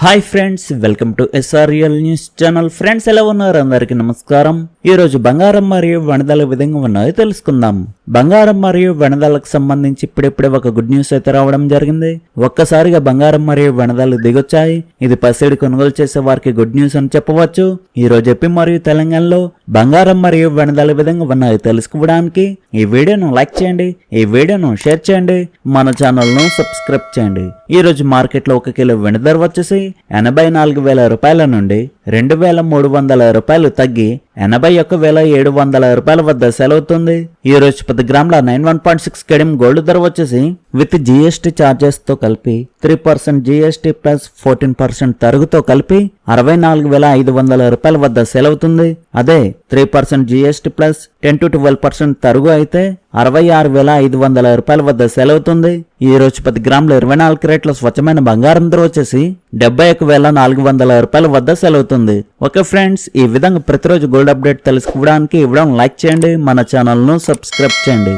Hi friends welcome to SRL news channel friends ఎలా ఉన్నారు? అందరికీ నమస్కారం. ఈ రోజు బంగారం మరియు వనదల విధంగా ఉన్నాయో తెలుసుకుందాం. బంగారం మరియు వెనదలకు సంబంధించి ఇప్పుడిప్పుడే ఒక గుడ్ న్యూస్ అయితే రావడం జరిగింది. ఒక్కసారిగా బంగారం మరియు వెనదలు దిగొచ్చాయి. ఇది పసిడి కొనుగోలు చేసే వారికి గుడ్ న్యూస్ అని చెప్పవచ్చు. ఈ రోజు ఎప్పి మరియు తెలంగాణలో బంగారం మరియు వెనదల విధంగా ఉన్నాయో తెలుసుకోవడానికి ఈ వీడియోను లైక్ చేయండి. ఈ వీడియోను షేర్ చేయండి. మన ఛానల్ను సబ్స్క్రైబ్ చేయండి. ఈ రోజు మార్కెట్లో ఒక కిలో వెనదర వచ్చేసి ఎనభై నాలుగు వేల రూపాయల నుండి రెండు వేల మూడు వందల రూపాయలు తగ్గి ఎనభై ఒక్క వేల ఏడు వందల రూపాయల వద్ద సెలవుతుంది. ఈ రోజు పది గ్రాముల నైన్ వన్ పాయింట్ సిక్స్ కేడియం గోల్డ్ ధర వచ్చేసి విత్ జీఎస్టీ ఛార్జెస్తో కలిపి three percent GST plus fourteen percent తరుగుతో కలిపి అరవై నాలుగు వేల ఐదు వందల రూపాయల వద్ద సెలవుతుంది. అదే three percent GST plus ten to twelve percent తరుగు అయితే అరవై ఆరు వేల ఐదు వందల రూపాయల వద్ద సెలవుతుంది. ఈ రోజు పది గ్రాముల ఇరవై నాలుగు రేట్ల స్వచ్ఛమైన బంగారం ధర వచ్చేసి డెబ్బై ఒక వేల నాలుగు వందల రూపాయల వద్ద సెలవుతుంది. ఓకే ఫ్రెండ్స్ ఈ విధంగా ప్రతిరోజు గోల్డ్ అప్డేట్ తెలుసుకోవడానికి ఇవ్వడం లైక్ చేయండి మన ఛానల్ను సబ్స్క్రైబ్ చేయండి.